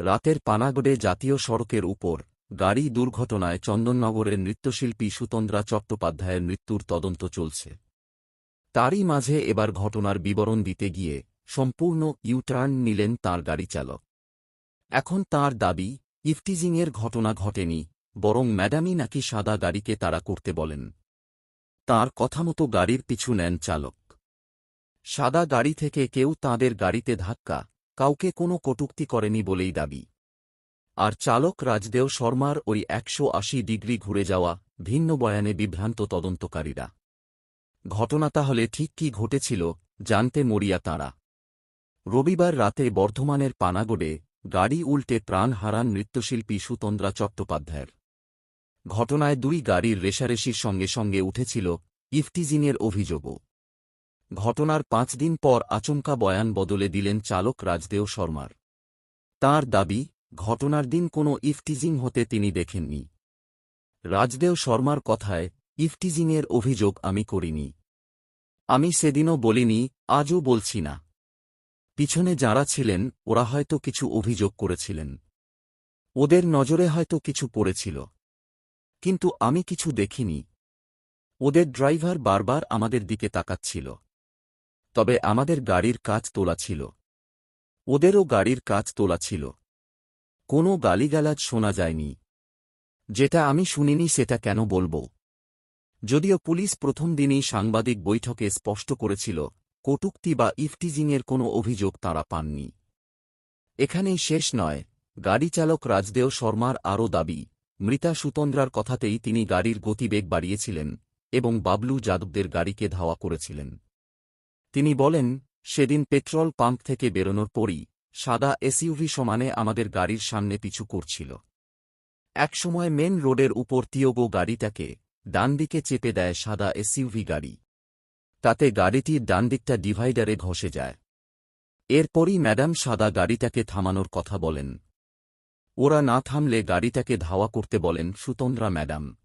রাতের পানাগড়ে জাতীয় সড়কের উপর গাড়ি দুর্ঘটনায় চন্দননগরের নৃত্যশিল্পী সুতন্দ্রা চট্টোপাধ্যায়ের মৃত্যুর তদন্ত চলছে। তারই মাঝে এবার ঘটনার বিবরণ দিতে গিয়ে সম্পূর্ণ ইউটার্ন নিলেন তাঁর গাড়ি চালক। এখন তার দাবি, ইফটিজিংয়ের ঘটনা ঘটেনি, বরং ম্যাডামই নাকি সাদা গাড়িকে তাড়া করতে বলেন। তার কথামতো গাড়ির পিছু নেন চালক। সাদা গাড়ি থেকে কেউ তাঁদের গাড়িতে ধাক্কা কাউকে কোনো কটুক্তি করেনি বলেই দাবি। আর চালক রাজদেও শর্মার ওই একশো আশি ডিগ্রি ঘুরে যাওয়া ভিন্ন বয়ানে বিভ্রান্ত তদন্তকারীরা। ঘটনা তাহলে ঠিক কি ঘটেছিল জানতে মরিয়া তাঁরা। রবিবার রাতে বর্ধমানের পানাগড়ে গাড়ি উল্টে প্রাণ হারান নৃত্যশিল্পী সুতন্দ্রা চট্টোপাধ্যায়ের। ঘটনায় দুই গাড়ির রেশারেশির সঙ্গে সঙ্গে উঠেছিল ইফটিজিনের অভিযোগও। ঘটনার পাঁচ দিন পর আচমকা বয়ান বদলে দিলেন চালক রাজদেও শর্মার। তার দাবি, ঘটনার দিন কোনো ইফটিজিং হতে তিনি দেখেননি। রাজদেও শর্মার কথায়, ইফটিজিংয়ের অভিযোগ আমি করিনি। আমি সেদিনও বলিনি, আজও বলছি না। পিছনে যাঁরা ছিলেন, ওরা হয়তো কিছু অভিযোগ করেছিলেন। ওদের নজরে হয়তো কিছু পড়েছিল। কিন্তু আমি কিছু দেখিনি। ওদের ড্রাইভার বারবার আমাদের দিকে তাকাচ্ছিল। তবে আমাদের গাড়ির কাজ তোলা ছিল। ওদেরও গাড়ির কাজ তোলা ছিল। কোনো গালিগালাজ শোনা যায়নি। যেটা আমি শুনিনি সেটা কেন বলব? যদিও পুলিশ প্রথম দিনই সাংবাদিক বৈঠকে স্পষ্ট করেছিল, কটুক্তি বা ইফটিজিংয়ের কোনো অভিযোগ তাঁরা পাননি। এখানেই শেষ নয়, গাড়ি চালক রাজদেও শর্মার আরও দাবি, মৃতা সুতন্দ্রার কথাতেই তিনি গাড়ির গতিবেগ বাড়িয়েছিলেন এবং বাবলু যাদবদের গাড়িকে ধাওয়া করেছিলেন। তিনি বলেন, সেদিন পেট্রোল পাম্প থেকে বেরোনোর পরই সাদা এসইউভি সমানে আমাদের গাড়ির সামনে পিছু করছিল। একসময় মেন রোডের উপর তিয়োগো গাড়িটাকে ডানদিকে চেপে দেয় সাদা এসইউভি গাড়ি। তাতে গাড়িটির ডানদিকটা ডিভাইডারে ঘষে যায়। এরপরই ম্যাডাম সাদা গাড়িটাকে থামানোর কথা বলেন। ওরা না থামলে গাড়িটাকে ধাওয়া করতে বলেন সুতন্দ্রা ম্যাডাম।